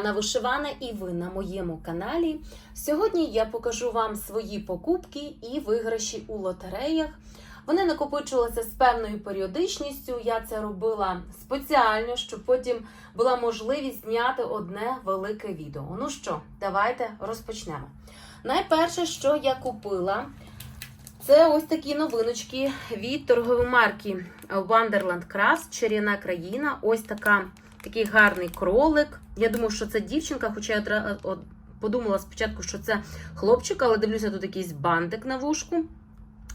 Вами Вишивана і ви на моєму каналі. Сьогодні я покажу вам свої покупки і виграші у лотереях. Вони накопичувалися з певною періодичністю. Я це робила спеціально, щоб потім була можливість зняти одне велике відео. Ну що, давайте розпочнемо. Найперше, що я купила, це ось такі новиночки від торгової марки Wonderland Crafts, Чарівна країна. Ось така, такий гарний кролик. Я думаю, що це дівчинка, хоча я подумала спочатку, що це хлопчик, але дивлюся, тут якийсь бантик на вушку.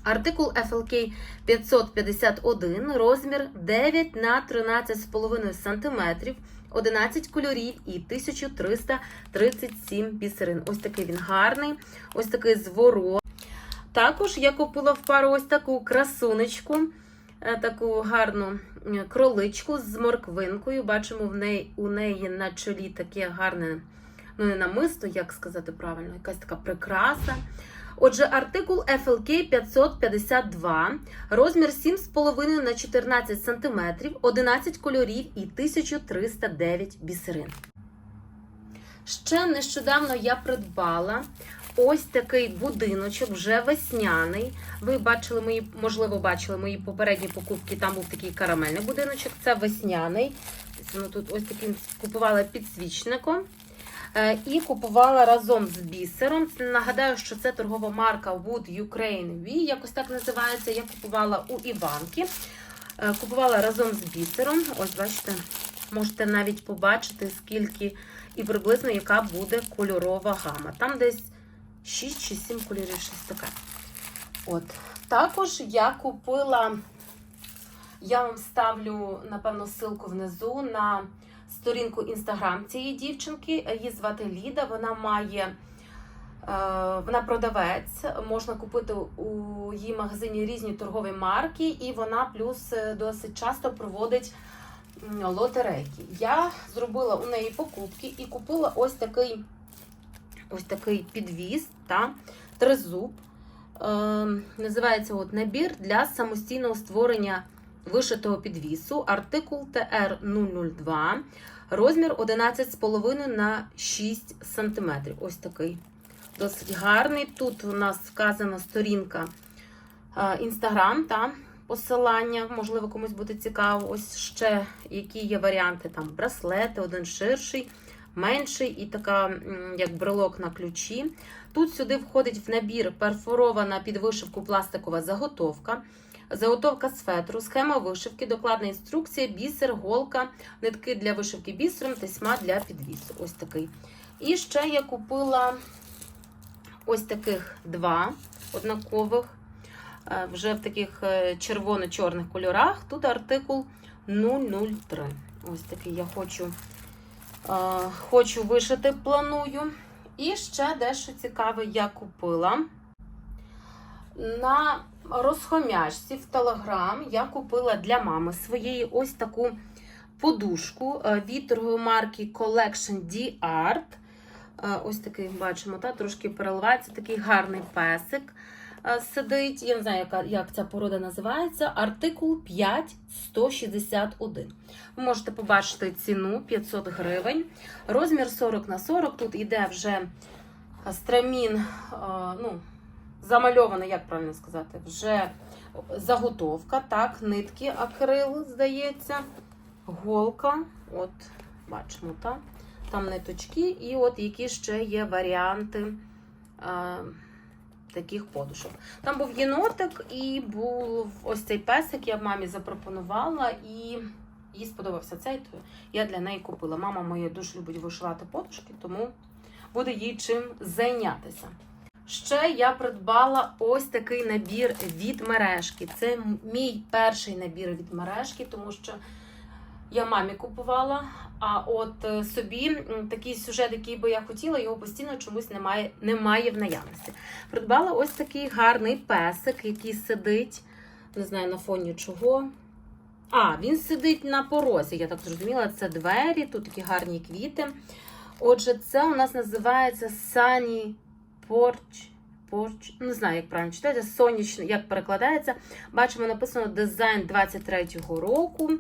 Артикул FLK 551, розмір 9 на 13,5 см, 11 кольорів і 1337 бісерин. Ось такий він гарний, ось такий зворот. Також я купила в пару ось таку красунечку, таку гарну е, кроличку з морквинкою. Бачимо, в неї, у неї на чолі таке гарне, ну не намисто, як сказати правильно, якась така прикраса. Отже, артикул FLK 552, розмір 7,5 на 14 см, 11 кольорів і 1309 бісерин. Ще нещодавно я придбала ось такий будиночок, вже весняний. Ви бачили мої, можливо, бачили мої попередні покупки. Там був такий карамельний будиночок. Це весняний. Тут ось таким купувала підсвічником. Е, І купувала разом з бісером. Нагадаю, що це торгова марка Wood Ukraine V, якось так називається. Я купувала у Іванки. Е, Купувала разом з бісером. Ось, бачите, можете навіть побачити, скільки і приблизно яка буде кольорова гама. Там десь 6 чи 7 кольорів, щось таке. От. Також я купила, я вам ставлю, напевно, ссылку внизу на сторінку інстаграм цієї дівчинки. Її звати Ліда. Вона має. е, Вона продавець, можна купити у її магазині різні торгові марки, і вона плюс е, досить часто проводить лотерейки. Я зробила у неї покупки і купила ось такий ось такий підвіз та тризуб. Е, називається от набір для самостійного створення вишитого підвісу. Артикул ТР002, розмір 11,5 на 6 см. Ось такий досить гарний. Тут у нас вказана сторінка Інстаграм та посилання, можливо, комусь буде цікаво. Ось ще які є варіанти: там браслети, один ширший, менший і така, як брелок на ключі. Тут сюди входить в набір перфорована під вишивку пластикова заготовка. Заготовка з фетру, схема вишивки, докладна інструкція, бісер, голка, нитки для вишивки бісером, тесьма для підвісу. Ось такий. І ще я купила ось таких два однакових, е, вже в таких е, червоно-чорних кольорах. Тут артикул 003. Ось такий я хочу, хочу вишити, планую. І ще дещо цікаве я купила. На розхомячці в Телеграм я купила для мами своєї ось таку подушку е, від марки Collection D Art. Е, Ось такий бачимо, та, трошки переливається, такий гарний песик е, сидить. Я не знаю, як ця порода називається. Артикул 5161. Ви можете побачити ціну 500 гривень. Розмір 40 на 40. Тут іде вже страмін, е, ну, замальована, як правильно сказати, вже заготовка, так, нитки акрил, здається, голка. От, бачимо, так. Там ниточки, і от які ще є варіанти таких подушок. Там був єнотик і був ось цей песик, я мамі запропонувала, і їй сподобався цей, то я для неї купила. Мама моя дуже любить вишивати подушки, тому буде їй чим зайнятися. Ще я придбала ось такий набір від мережки. Це мій перший набір від мережки, тому що я мамі купувала. А от е, собі такий сюжет, який би я хотіла, його постійно чомусь немає, немає в наявності. Придбала ось такий гарний песик, який сидить, не знаю на фоні чого. А, він сидить на порозі, я так зрозуміла, це двері, тут такі гарні квіти. Отже, це у нас називається Sunny Porch. Порч, не знаю, як правильно читати, сонячний, як перекладається. Бачимо, написано дизайн 23-го року.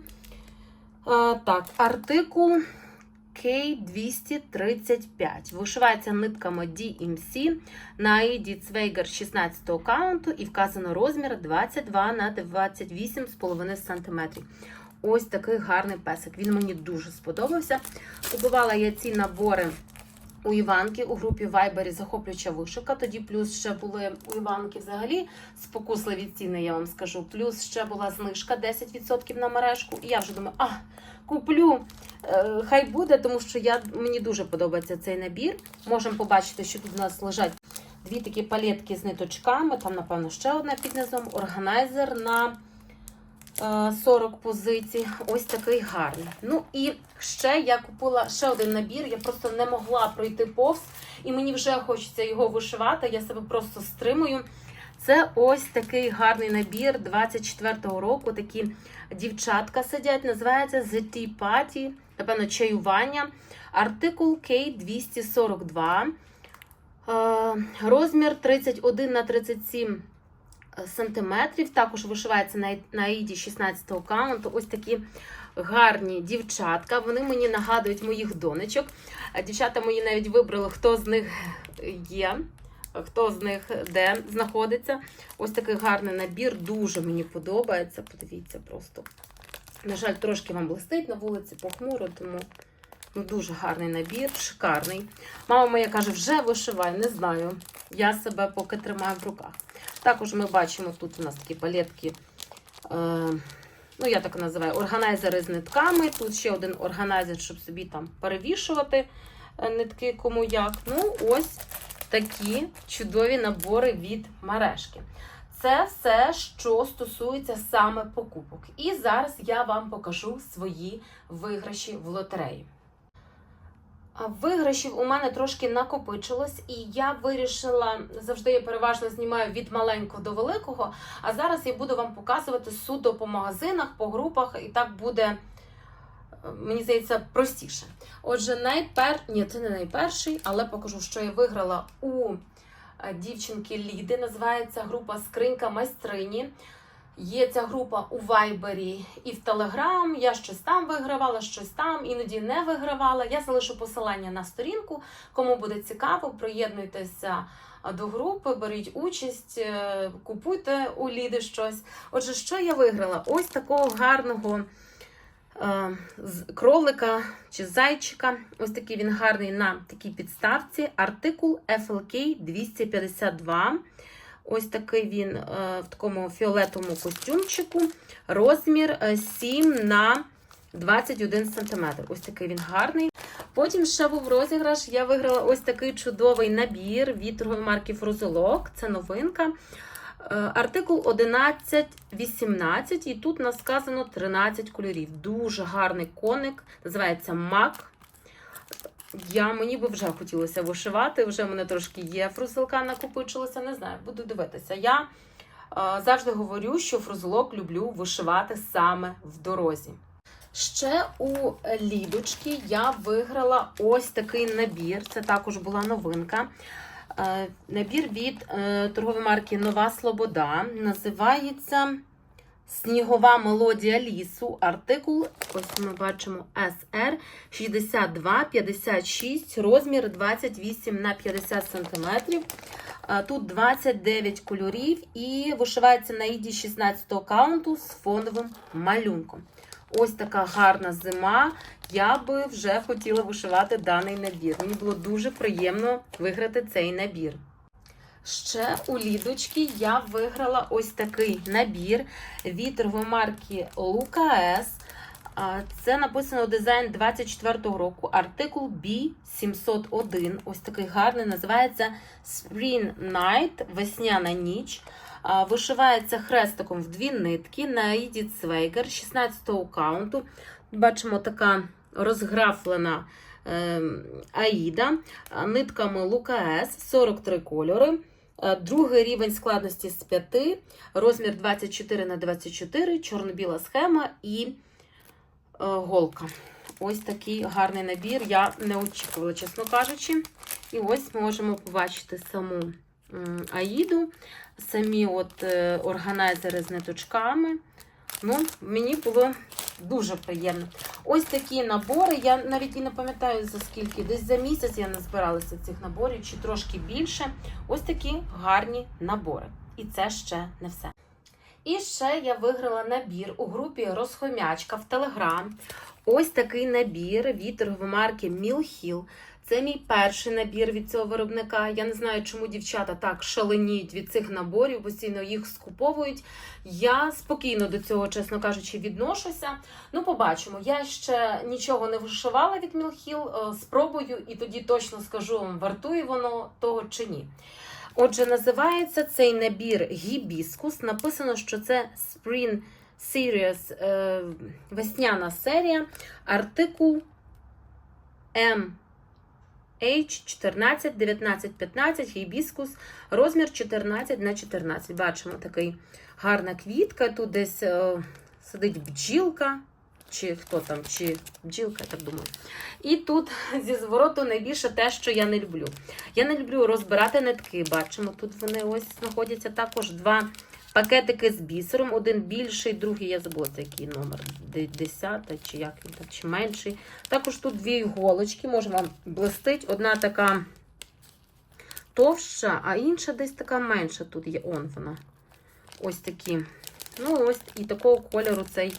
Так, артикул K235. Вишивається нитками DMC на Aidi Цвейгер 16 каунту і вказано розмір 22 на 28,5 см. Ось такий гарний песик. Він мені дуже сподобався. Купувала я ці набори у Іванки у групі Viber захоплююча вишивка. Тоді плюс ще були у Іванки взагалі спокусливі ціни, я вам скажу. Плюс ще була знижка 10% на мережку. І я вже думаю, а куплю. Е, Хай буде, тому що я, мені дуже подобається цей набір. Можемо побачити, що тут у нас лежать дві такі палетки з ниточками. Там, напевно, ще одна під низом. Органайзер на 40 позицій. Ось такий гарний. Ну і ще я купила ще один набір. Я просто не могла пройти повз, і мені вже хочеться його вишивати. Я себе просто стримую. Це ось такий гарний набір 24-го року. Такі дівчатка сидять, називається The Tea Party, напевно, чаювання. Артикул K242. Е, Розмір 31 на 37 сантиметрів. Також вишивається на, Аїді 16 каунту. Ось такі гарні дівчатка. Вони мені нагадують моїх донечок. Дівчата мої навіть вибрали, хто з них є, хто з них де знаходиться. Ось такий гарний набір. Дуже мені подобається. Подивіться просто. На жаль, трошки вам блистить на вулиці похмуро, тому ну, дуже гарний набір, шикарний. Мама моя каже, вже вишивай, не знаю. Я себе поки тримаю в руках. Також ми бачимо, тут у нас такі палетки, е, ну я так називаю, органайзери з нитками. Тут ще один органайзер, щоб собі там перевішувати е, нитки кому як. Ну, ось такі чудові набори від мережки. Це все, що стосується саме покупок. І зараз я вам покажу свої виграші в лотереї. Виграшів у мене трошки накопичилось, і я вирішила завжди я переважно знімаю від маленького до великого. А зараз я буду вам показувати суто по магазинах, по групах, і так буде, е, мені здається, простіше. Отже, найпер... Ні, це не найперший, але покажу, що я виграла у е, дівчинки Ліди. Називається група Скринька майстрині. Є ця група у Вайбері і в Телеграм. Я щось там вигравала, щось там, іноді не вигравала. Я залишу посилання на сторінку. Кому буде цікаво, приєднуйтеся до групи, беріть участь, е, купуйте у Ліди щось. Отже, що я виграла? Ось такого гарного е, кролика чи зайчика. Ось такий він гарний на такій підставці. Артикул FLK 252. Ось такий він е, в такому фіолетовому костюмчику. Розмір е, 7 на 21 см. Ось такий він гарний. Потім ще був розіграш. Я виграла ось такий чудовий набір від торгової марки Фрузелок. Це новинка. Е, Артикул 11-18, і тут нас сказано 13 кольорів. Дуже гарний коник, називається Мак. Я, мені би вже хотілося вишивати, вже в мене трошки є фрузелка накопичилося, не знаю, буду дивитися. Я е, завжди говорю, що фрузелок люблю вишивати саме в дорозі. Ще у Лідочки я виграла ось такий набір. Це також була новинка. Е, Набір від е, торгової марки Нова Слобода. Називається Снігова мелодія лісу. Артикул, ось ми бачимо SR 6256, розмір 28 на 50 см. Тут 29 кольорів і вишивається на іді 16 каунту з фоновим малюнком. Ось така гарна зима. Я би вже хотіла вишивати даний набір. Мені було дуже приємно виграти цей набір. Ще у Лідочки я виграла ось такий набір від торгової марки Лука А, Це написано дизайн 24-го року. Артикул B701. Ось такий гарний. Називається Spring Night, весняна ніч. Вишивається хрестиком в дві нитки на Aidi Zweigер 16-го каунту. Бачимо така розграфлена ем, Аїда, нитками Лука С, 43 кольори. Е, Другий рівень складності з 5, розмір 24 на 24, чорно-біла схема і е, голка. Ось такий гарний набір. Я не очікувала, чесно кажучи. І ось можемо побачити саму Аїду, самі от е, органайзери з ниточками. Ну, мені було дуже приємно. Ось такі набори. Я навіть і не пам'ятаю за скільки. Десь за місяць я назбиралася цих наборів, чи трошки більше. Ось такі гарні набори. І це ще не все. І ще я виграла набір у групі Розхомячка в Телеграм. Ось такий набір від торгової марки Мілхіл. Це мій перший набір від цього виробника. Я не знаю, чому дівчата так шаленіють від цих наборів, постійно їх скуповують. Я спокійно до цього, чесно кажучи, відношуся. Ну, побачимо. Я ще нічого не вишивала від Мілхіл. Спробую і тоді точно скажу вам, вартує воно того чи ні. Отже, називається цей набір Гібіскус. Написано, що це Spring Series, е, весняна серія, артикул М. H14, 19, 15, гібіскус, розмір 14 на 14. Бачимо такий гарна квітка. Тут десь е, сидить бджілка, чи хто там, чи бджілка, я так думаю. І тут зі звороту найбільше те, що я не люблю. Я не люблю розбирати нитки. Бачимо, тут вони ось знаходяться також два пакетики з бісером. Один більший, другий, я забула, це який номер, 10 чи як він там, чи менший. Також тут дві іголочки, може вам блистить. Одна така товща, а інша десь така менша. Тут є он вона. Ось такі. Ну, ось і такого кольору цей,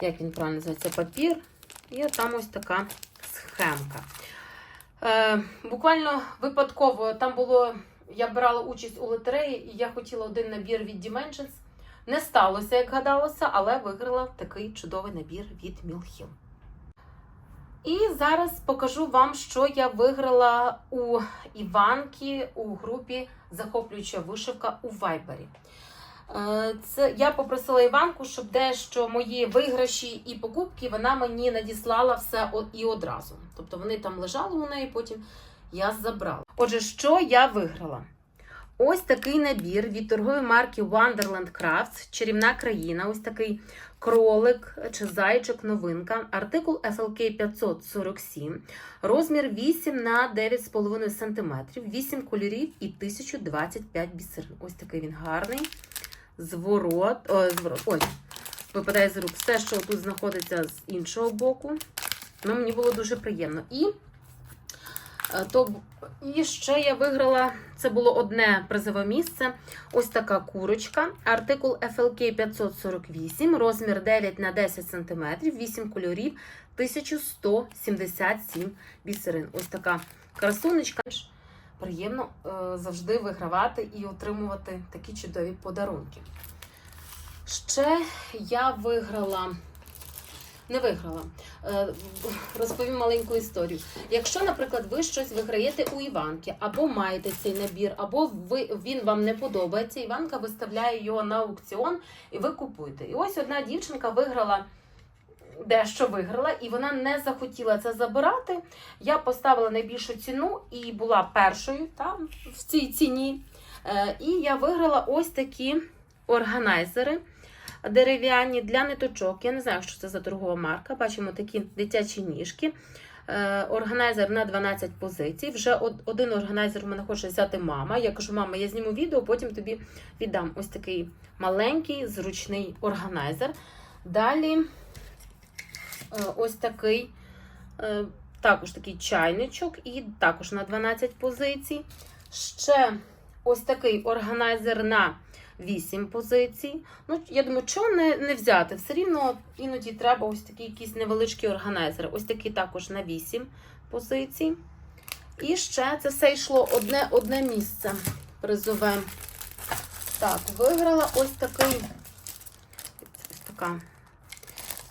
як він правильно називається, папір. І там ось така схемка. Е, буквально випадково там було. Я брала участь у лотереї, і я хотіла один набір від Dimensions. Не сталося, як гадалося, але виграла такий чудовий набір від Milhill. І зараз покажу вам, що я виграла у Іванки у групі Захоплююча вишивка у Вайбері. Е, Це я попросила Іванку, щоб дещо мої виграші і покупки вона мені надіслала все і одразу. Тобто вони там лежали у неї, потім я забрала. Отже, що я виграла? Ось такий набір від торгової марки Wonderland Crafts, чарівна країна. Ось такий кролик чи зайчик, новинка. Артикул FLK 547, розмір 8 на 9,5 см, 8 кольорів і 1025 бісерин. Ось такий він гарний. Зворот, о, зворот, ой, випадає з рук все, що тут знаходиться з іншого боку. Ну, мені було дуже приємно. І То і ще я виграла. Це було одне призове місце. Ось така курочка. Артикул FLK 548, розмір 9 на 10 см, 8 кольорів, 1177 бісерин. Ось така красунечка. Приємно е, завжди вигравати і отримувати такі чудові подарунки. Ще я виграла. Не виграла. Е, Розповім маленьку історію. Якщо, наприклад, ви щось виграєте у Іванки, або маєте цей набір, або ви, він вам не подобається, Іванка виставляє його на аукціон і ви купуєте. І ось одна дівчинка виграла. Дещо виграла, і вона не захотіла це забирати. Я поставила найбільшу ціну і була першою там в цій ціні. Е, І я виграла ось такі органайзери дерев'яні для ниточок. Я не знаю, що це за торгова марка. Бачимо такі дитячі ніжки. Е, Органайзер на 12 позицій. Вже один органайзер в мене хоче взяти мама. Я кажу, мама, я зніму відео, потім тобі віддам ось такий маленький, зручний органайзер. Далі е, ось такий, е, також такий чайничок, і також на 12 позицій. Ще ось такий органайзер на 8 позицій. Ну, я думаю, чого не, не взяти? Все рівно іноді треба ось такі якісь невеличкі органайзери. Ось такий також на 8 позицій. І ще це все йшло одне одне місце призове. Так, виграла ось такий ось така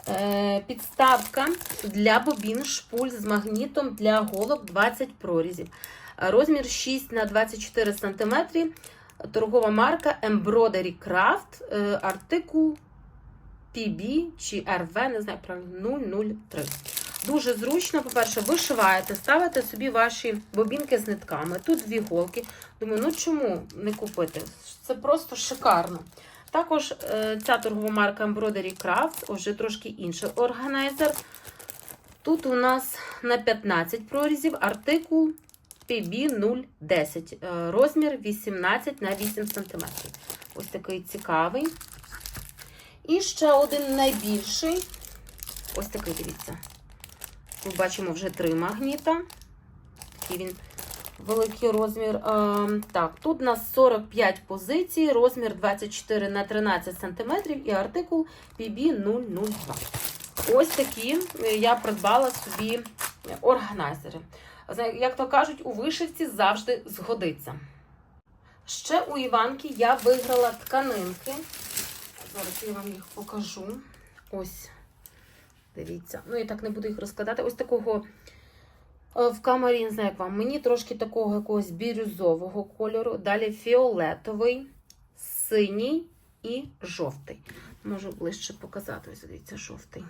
е, підставка для бобін шпуль з магнітом для голок 20 прорізів. Розмір 6 на 24 см. Торгова марка Embroidery Craft, е, артикул PB чи RV, не знаю правильно, 003. Дуже зручно, по-перше, вишиваєте, ставите собі ваші бобінки з нитками. Тут дві голки. Думаю, ну чому не купити? Це просто шикарно. Також е, ця торгова марка Embroidery Craft, вже трошки інший органайзер. Тут у нас на 15 прорізів артикул PB 010, е, розмір 18 на 8 см. Ось такий цікавий. І ще один найбільший. Ось такий, дивіться. Ми бачимо вже три магніта. Такий він великий розмір. Е, так, тут у нас 45 позицій, розмір 24 на 13 см і артикул PB002. Ось такі е, я придбала собі органайзери. Як то кажуть, у вишивці завжди згодиться. Ще у Іванки я виграла тканинки. Зараз я вам їх покажу. Ось. Дивіться. Ну, я так не буду їх розкладати. Ось такого е, в камері, не знаю, як вам. Мені трошки такого якогось бірюзового кольору. Далі фіолетовий, синій і жовтий. Можу ближче показати. Ось дивіться, жовтий.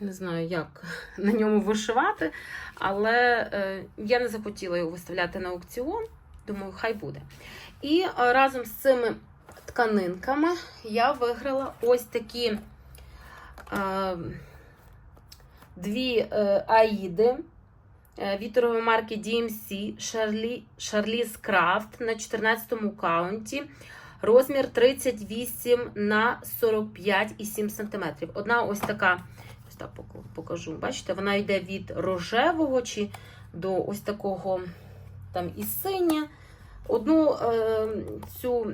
Не знаю, як на ньому вишивати, але е, я не захотіла його виставляти на аукціон. Думаю, хай буде. І е, разом з цими тканинками я виграла ось такі е, дві аїди віторової марки DMC Charlie, Charlize Craft на 14 му каунті. Розмір 38 на 45,7 см. Одна ось така, так покажу. Бачите, вона йде від рожевого чи до ось такого там і синя. Одну е, цю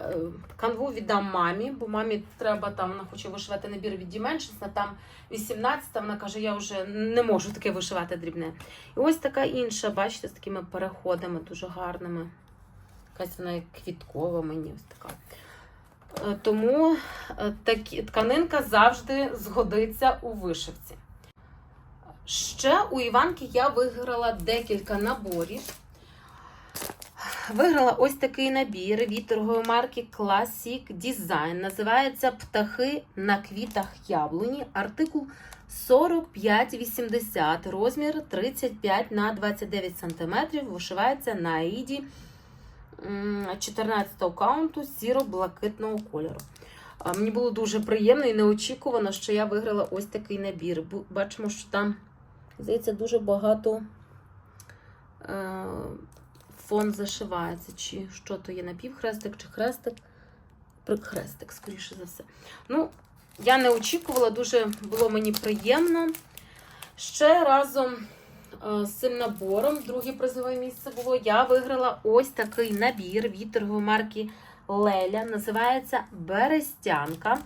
е, канву віддам мамі, бо мамі треба там, вона хоче вишивати набір від Dimensions, там 18, вона каже, я вже не можу таке вишивати дрібне. І ось така інша, бачите, з такими переходами дуже гарними. Якась вона квіткова мені ось така. Е, Тому е, такі, тканинка завжди згодиться у вишивці. Ще у Іванки я виграла декілька наборів. Виграла ось такий набір від торгової марки Classic Design. Називається Птахи на квітах яблуні. Артикул 4580, розмір 35 на 29 см. Вишивається на аїді м, 14 каунту сіро-блакитного кольору. Мені було дуже приємно і неочікувано, що я виграла ось такий набір. Бачимо, що там, здається, дуже багато е, фон зашивається. Чи що то є напівхрестик, чи хрестик. При- Хрестик, скоріше за все. Ну, я не очікувала, дуже було мені приємно. Ще разом з цим набором, друге призове місце було, я виграла ось такий набір від торгової марки Леля. Називається Берестянка.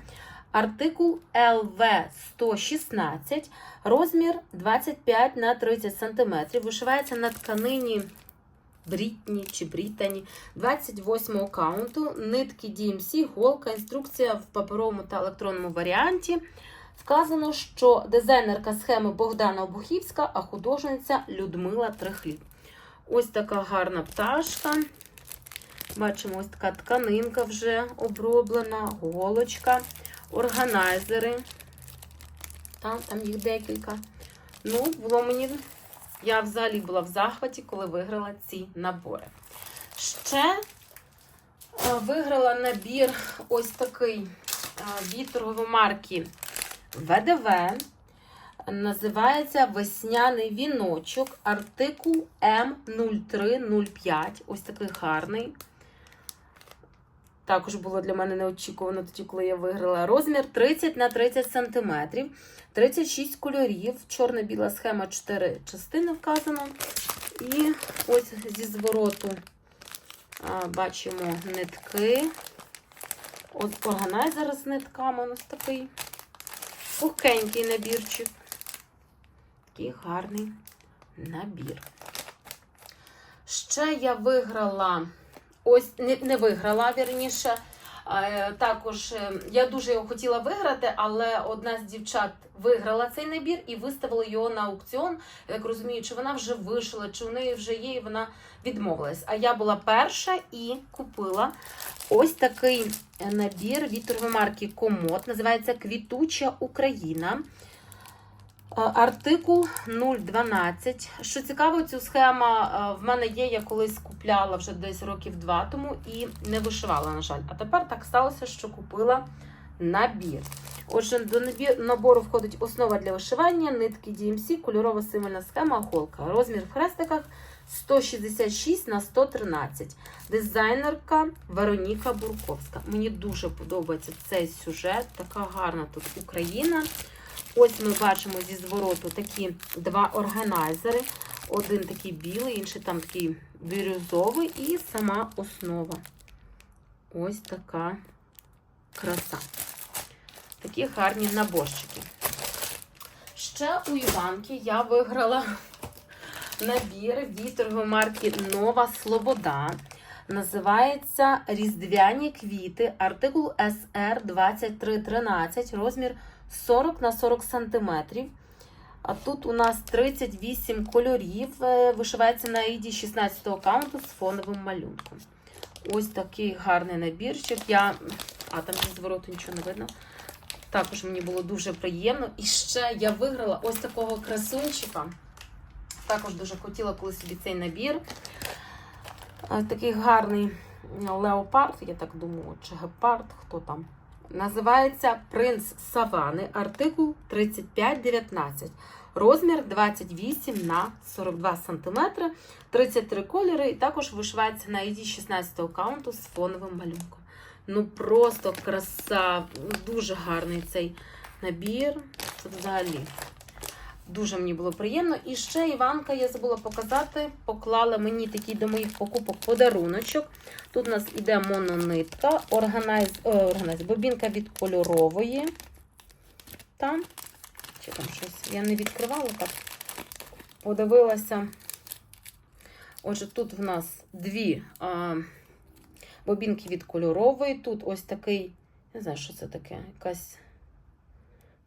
Артикул LV116, розмір 25 на 30 см. Вишивається на тканині Брітні чи Брітані 28-го каунту, нитки DMC, голка, інструкція в паперовому та електронному варіанті. Вказано, що дизайнерка схеми Богдана Обухівська, а художниця Людмила Трехліб. Ось така гарна пташка. Бачимо, ось така тканинка вже оброблена, голочка, органайзери. Там, там їх декілька. Ну, було мені. Я взагалі була в захваті, коли виграла ці набори. Ще е, виграла набір ось такий е, від торгової марки ВДВ. Називається Весняний віночок, артикул М0305. Ось такий гарний. Також було для мене неочікувано тоді, коли я виграла. Розмір 30 на 30 см, 36 кольорів, чорно-біла схема 4 частини вказано. І ось зі звороту бачимо нитки. От органайзер з нитками ось такий. Пухенький набірчик. Такий гарний набір. Ще я виграла, ось не, не виграла, вірніше. Е, Також е, я дуже його хотіла виграти, але одна з дівчат виграла цей набір і виставила його на аукціон. Я так розумію, чи вона вже вишила, чи в неї вже є, і вона відмовилась. А я була перша і купила ось такий набір від торгової марки Комод. Називається Квітуча Україна. Е, Артикул 012. Що цікаво, цю схему е, в мене є, я колись купляла вже десь років два тому і не вишивала, на жаль. А тепер так сталося, що купила набір. Отже, до набору входить основа для вишивання, нитки DMC, кольорова символьна схема, голка. Розмір в хрестиках 166 на 113. Дизайнерка Вероніка Бурковська. Мені дуже подобається цей сюжет. Така гарна тут Україна. Ось ми бачимо зі звороту такі два органайзери. Один такий білий, інший там такий бірюзовий, і сама основа. Ось така краса. Такі гарні наборчики. Ще у Іванки я виграла набір від марки Нова Слобода. Називається Різдвяні квіти, артикул SR 2313, розмір 40 на 40 см. А тут у нас 38 кольорів, е, вишивається на іді 16 каунту з фоновим малюнком. Ось такий гарний набірчик. Я... А, там зі звороту нічого не видно. Також мені було дуже приємно. І ще я виграла ось такого красунчика. Також дуже хотіла коли собі цей набір. Ось Такий гарний леопард, я так думаю, чи гепард, хто там. Називається Принц Савани, артикул 3519. Розмір 28 на 42 см, 33 кольори, і також вишивається на ID 16 аккаунту з фоновим малюнком. Ну просто краса, дуже гарний цей набір. Це взагалі дуже мені було приємно. І ще Іванка, я забула показати, поклала мені такий до моїх покупок подаруночок. Тут у нас іде мононитка, органайз, о, органайз, бобінка від кольорової. Там, чи там щось, я не відкривала так. Подивилася. Отже, тут в нас дві а, бобінки від кольорової. Тут ось такий, не знаю, що це таке, якась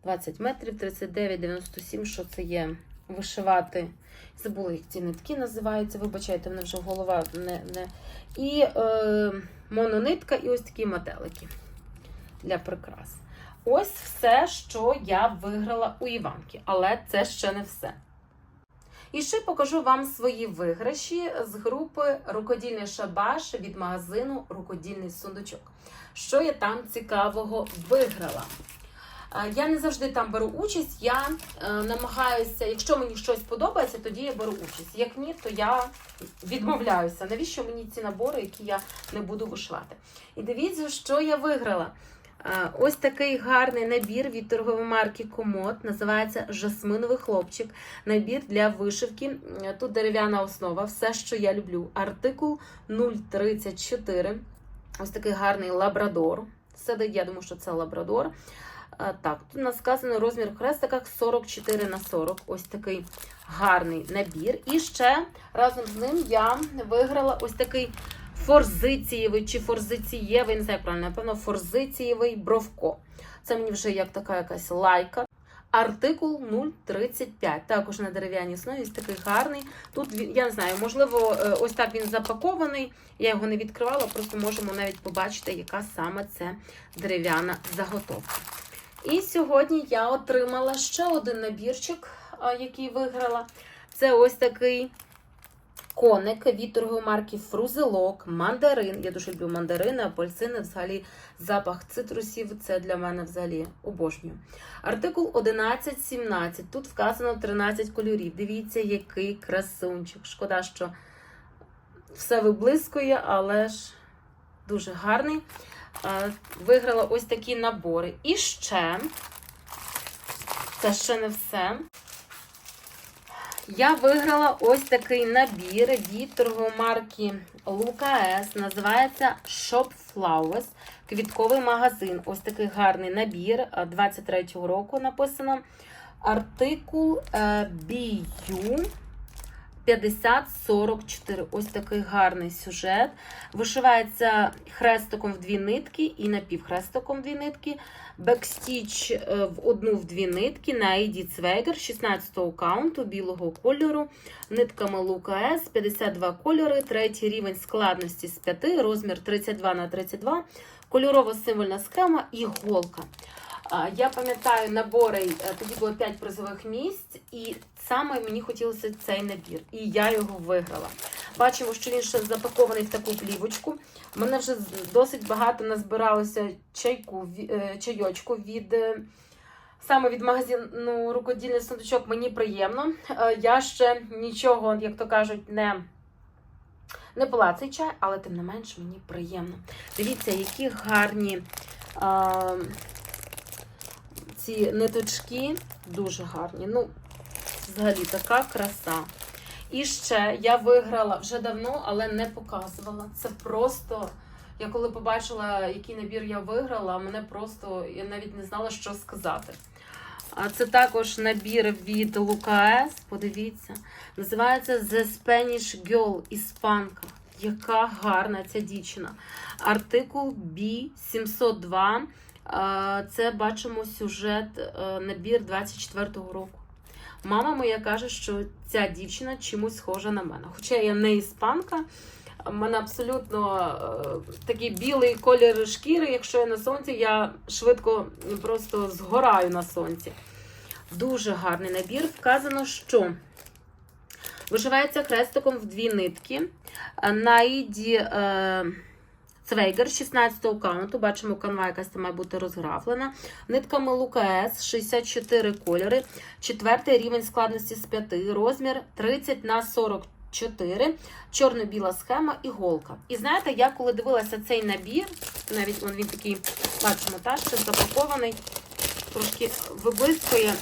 20 метрів, 39, 97, що це є. Вишивати. Забула, як ці нитки називаються. Вибачайте, мене вже голова не. не. І е, мононитка, і ось такі метелики для прикрас. Ось все, що я виграла у Іванки, але це ще не все. І ще покажу вам свої виграші з групи Рукодільний шабаш від магазину Рукодільний сундучок. Що я там цікавого виграла? Е, Я не завжди там беру участь. Я е, намагаюся, якщо мені щось подобається, тоді я беру участь. Як ні, то я відмовляюся. Навіщо мені ці набори, які я не буду вишивати? І дивіться, що я виграла. Е, Ось такий гарний набір від торгової марки Комод. Називається Жасминовий хлопчик. Набір для вишивки. Тут дерев'яна основа, все, що я люблю. Артикул 034. Ось такий гарний лабрадор. Сидить, я думаю, що це лабрадор. Так, тут у нас сказано розмір в хрестиках 44 на 40. Ось такий гарний набір. І ще разом з ним я виграла ось такий форзицієвий чи форзицієвий, не знаю як правильно, напевно, форзицієвий бровко. Це мені вже як така якась лайка. Артикул 035. Також на дерев'яній основі ось такий гарний. Тут я не знаю, можливо, е, ось так він запакований. Я його не відкривала, просто можемо навіть побачити, яка саме це дерев'яна заготовка. І сьогодні я отримала ще один набірчик, який виграла. Це ось такий коник від торгової марки Фрузелок, мандарин. Я дуже люблю мандарини, апельсини, взагалі запах цитрусів. Це для мене взагалі обожнюю. Артикул 11.17. Тут вказано 13 кольорів. Дивіться, який красунчик. Шкода, що все виблискує, але ж дуже гарний. А, Виграла ось такі набори. І ще, це ще не все. Я виграла ось такий набір від торгової марки Лука С. Називається Shop Flowers. Квітковий магазин. Ось такий гарний набір. а, 23-го року написано. Артикул е, BU 5044. Ось такий гарний сюжет. Вишивається хрестиком в дві нитки і напівхрестиком в дві нитки. Бекстіч е, в одну в дві нитки на ID Цвейгер 16-го каунту білого кольору. Нитками Лука С 52 кольори, третій рівень складності з 5, розмір 32 на 32, кольорова символьна схема і голка. Я пам'ятаю набори, е, тоді було 5 призових місць, і саме мені хотілося цей набір, і я його виграла. Бачимо, що він ще запакований в таку плівочку. У мене вже досить багато назбиралося чайку, е, чайочку від. е, Саме від магазину рукодільний сундучок мені приємно. Я ще нічого, як то кажуть, не, не пила цей чай, але тим не менш мені приємно. Дивіться, які гарні ці ниточки, дуже гарні. Ну, взагалі, така краса. І ще я виграла вже давно, але не показувала. Це просто. Я коли побачила, який набір я виграла, мене просто я навіть не знала, що сказати. А це також набір від Лукаес. Подивіться. Називається The Spanish Girl Іспанка. Яка гарна ця дівчина. Артикул B702. Це бачимо сюжет, е, набір 24-го року. Мама моя каже, що ця дівчина чимось схожа на мене. Хоча я не іспанка, в мене абсолютно е, такий білий колір шкіри. Якщо я на сонці, я швидко просто згораю на сонці. Дуже гарний набір. Вказано, що вишивається хрестиком в дві нитки. Е, Наїді е, Цвейгер 16 каунту. Бачимо, канва якась має бути розграфлена. Нитками Лукаес 64 кольори. Четвертий рівень складності з 5, розмір 30 на 44, чорно-біла схема і голка. І знаєте, я коли дивилася цей набір, навіть він такий, бачимо, так, що запакований, трошки виблискує.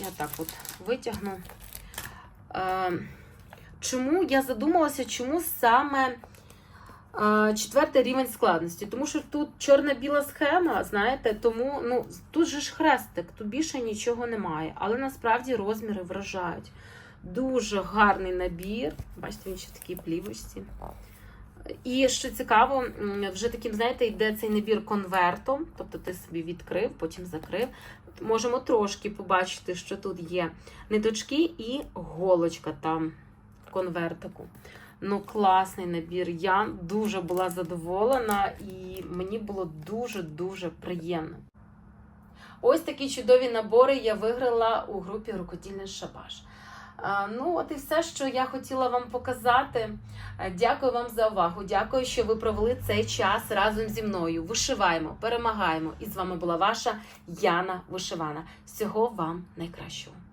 Я так от витягну. Е, чому я задумалася, чому саме четвертий рівень складності? Тому що тут чорна-біла схема, знаєте, тому ну, тут же ж хрестик, тут більше нічого немає. Але насправді розміри вражають. Дуже гарний набір. Бачите, він ще такій плівочці. І що цікаво, вже таким, знаєте, йде цей набір конвертом. Тобто ти собі відкрив, потім закрив. Можемо трошки побачити, що тут є ниточки і голочка там конвертику. Ну, класний набір. Я дуже була задоволена і мені було дуже-дуже приємно. Ось такі чудові набори я виграла у групі Рукодільний Шабаш. Ну, от і все, що я хотіла вам показати. Е, Дякую вам за увагу. Дякую, що ви провели цей час разом зі мною. Вишиваємо, перемагаємо. І з вами була ваша Яна Вишивана. Всього вам найкращого.